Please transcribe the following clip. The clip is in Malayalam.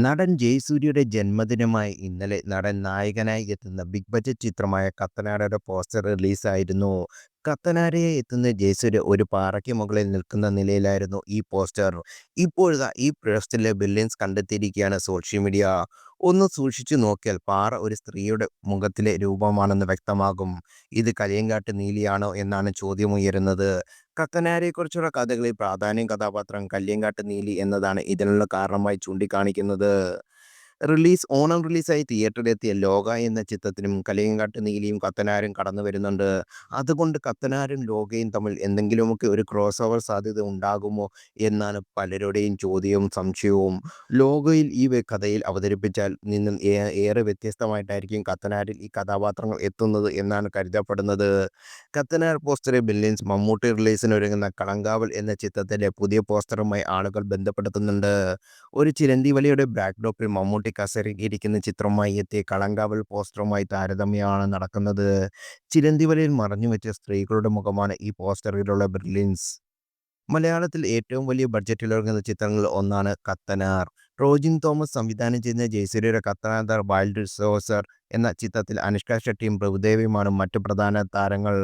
നടൻ ജയസൂര്യയുടെ ജന്മദിനമായി ഇന്നലെ നടൻ നായകനായി എത്തുന്ന ബിഗ് ബജറ്റ് ചിത്രമായ കത്തനാടയുടെ പോസ്റ്റർ റിലീസായിരുന്നു. കത്തനാരയായി എത്തുന്ന ജയസൂര്യ ഒരു പാറയ്ക്ക് മുകളിൽ നിൽക്കുന്ന നിലയിലായിരുന്നു ഈ പോസ്റ്റർ. ഇപ്പോഴിതാ ഈ പോസ്റ്ററിലെ ബില്യൻസ് കണ്ടെത്തിയിരിക്കുകയാണ് സോഷ്യൽ മീഡിയ. ഒന്ന് സൂക്ഷിച്ചു നോക്കിയാൽ പാറ ഒരു സ്ത്രീയുടെ മുഖത്തിലെ രൂപമാണെന്ന് വ്യക്തമാകും. ഇത് കലിയങ്കാട്ട് നീലിയാണോ എന്നാണ് ചോദ്യമുയരുന്നത്. കത്തനാരയെക്കുറിച്ചുള്ള കഥകളിൽ പ്രാധാന്യം കഥാപാത്രം കല്യങ്കാട്ട് നീലി എന്നതാണ് ഇതിനുള്ള കാരണമായി ചൂണ്ടിക്കാണിക്കുന്നത്. റിലീസ് ഓണം റിലീസായി തിയേറ്ററിലെത്തിയ ലോക എന്ന ചിത്രത്തിനും കലിയങ്കാട്ട് നീലിയും കത്തനാരും കടന്നു വരുന്നുണ്ട് അതുകൊണ്ട് കത്തനാരും ലോകയും തമ്മിൽ എന്തെങ്കിലുമൊക്കെ ഒരു ക്രോസ് ഓവർ സാധ്യത ഉണ്ടാകുമോ എന്നാണ് പലരുടെയും ചോദ്യവും സംശയവും. ലോകയിൽ ഈ കഥയിൽ അവതരിപ്പിച്ചാൽ നിന്നും ഏറെ വ്യത്യസ്തമായിട്ടായിരിക്കും കത്തനാരിൽ ഈ കഥാപാത്രങ്ങൾ എത്തുന്നത് എന്നാണ് കരുതപ്പെടുന്നത്. കത്തനാർ പോസ്റ്ററെ ബില്യൻസ് മമ്മൂട്ടി റിലീസിന് ഒരുങ്ങുന്ന കളങ്കാവൽ എന്ന ചിത്രത്തിലെ പുതിയ പോസ്റ്ററുമായി ആളുകൾ ബന്ധപ്പെടുത്തുന്നുണ്ട്. ഒരു ചിരന്തീവലയുടെ ബാക്ക്ഡോപ്പിൽ മമ്മൂട്ടി കസേരയിലിരിക്കുന്ന ചിത്രമായി എത്തിയ കളങ്കാവൽ പോസ്റ്ററുമായി താരതമ്യമാണ് നടക്കുന്നത്. ചിരന്തിവലയിൽ മറഞ്ഞു വെച്ച സ്ത്രീകളുടെ മുഖമാണ് ഈ പോസ്റ്ററിലുള്ള ബ്രില്യൻസ്. മലയാളത്തിൽ ഏറ്റവും വലിയ ബഡ്ജറ്റിലിറങ്ങുന്ന ചിത്രങ്ങളിൽ ഒന്നാണ് കത്തനാർ. റോജിൻ തോമസ് സംവിധാനം ചെയ്യുന്ന ജയസൂര്യയുടെ കത്തനാർ വൈൽഡ് സോസർ എന്ന ചിത്രത്തിൽ അനുഷ്ക ഷെട്ടിയും പ്രഭുദേവയുമാണ് മറ്റു പ്രധാന താരങ്ങൾ.